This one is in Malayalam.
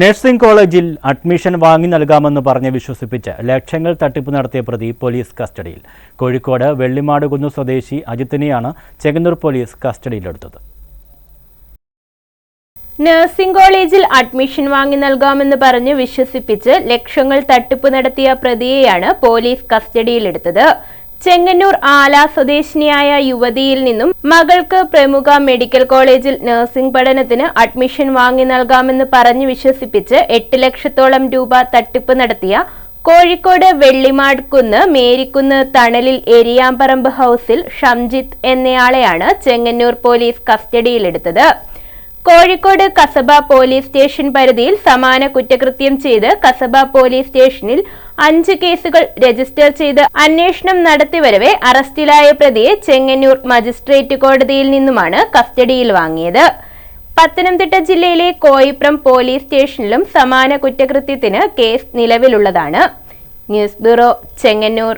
നഴ്സിംഗ് കോളേജിൽ അഡ്മിഷൻ വാങ്ങി നൽകാമെന്ന് പറഞ്ഞ് വിശ്വസിപ്പിച്ച് ലക്ഷങ്ങൾ തട്ടിപ്പ് നടത്തിയ പ്രതി പോലീസ് കസ്റ്റഡിയിൽ. കോഴിക്കോട് വെള്ളിമാടുകുന്നു സ്വദേശി അജിത്തിനെയാണ് ചെങ്ങന്നൂർ പോലീസ് കസ്റ്റഡിയിലെടുത്തത്. നഴ്സിംഗ് കോളേജിൽ അഡ്മിഷൻ വാങ്ങി നൽകാമെന്ന് പറഞ്ഞ് വിശ്വസിപ്പിച്ച് ലക്ഷങ്ങൾ തട്ടിപ്പ് നടത്തിയ പ്രതിയെയാണ് പോലീസ് കസ്റ്റഡിയിലെടുത്തത്. ചെങ്ങന്നൂർ ആല സ്വദേശിനിയായ യുവതിയിൽ നിന്നും മകൾക്ക് പ്രമുഖ മെഡിക്കൽ കോളേജിൽ നഴ്സിംഗ് പഠനത്തിന് അഡ്മിഷൻ വാങ്ങി നൽകാമെന്ന് പറഞ്ഞു വിശ്വസിപ്പിച്ച് എട്ട് ലക്ഷത്തോളം രൂപ തട്ടിപ്പ് നടത്തിയ കോഴിക്കോട് വെള്ളിമാട് കുന്ന് മേരിക്കുന്ന് തണലിൽ എരിയാമ്പറമ്പ് ഹൌസിൽ ഷംജിത്ത് എന്നയാളെയാണ് ചെങ്ങന്നൂർ പോലീസ് കസ്റ്റഡിയിലെടുത്തത്. കോഴിക്കോട് കസബ പോലീസ് സ്റ്റേഷൻ പരിധിയിൽ സമാന കുറ്റകൃത്യം ചെയ്ത് കസബ പോലീസ് സ്റ്റേഷനിൽ അഞ്ച് കേസുകൾ രജിസ്റ്റർ ചെയ്ത് അന്വേഷണം നടത്തിവരവെ അറസ്റ്റിലായ പ്രതിയെ ചെങ്ങന്നൂർ മജിസ്ട്രേറ്റ് കോടതിയിൽ നിന്നുമാണ് കസ്റ്റഡിയിൽ വാങ്ങിയത്. പത്തനംതിട്ട ജില്ലയിലെ കോയിപ്രം പോലീസ് സ്റ്റേഷനിലും സമാന കുറ്റകൃത്യത്തിന് കേസ് നിലവിലുള്ളതാണ്. News bureau Chengannur.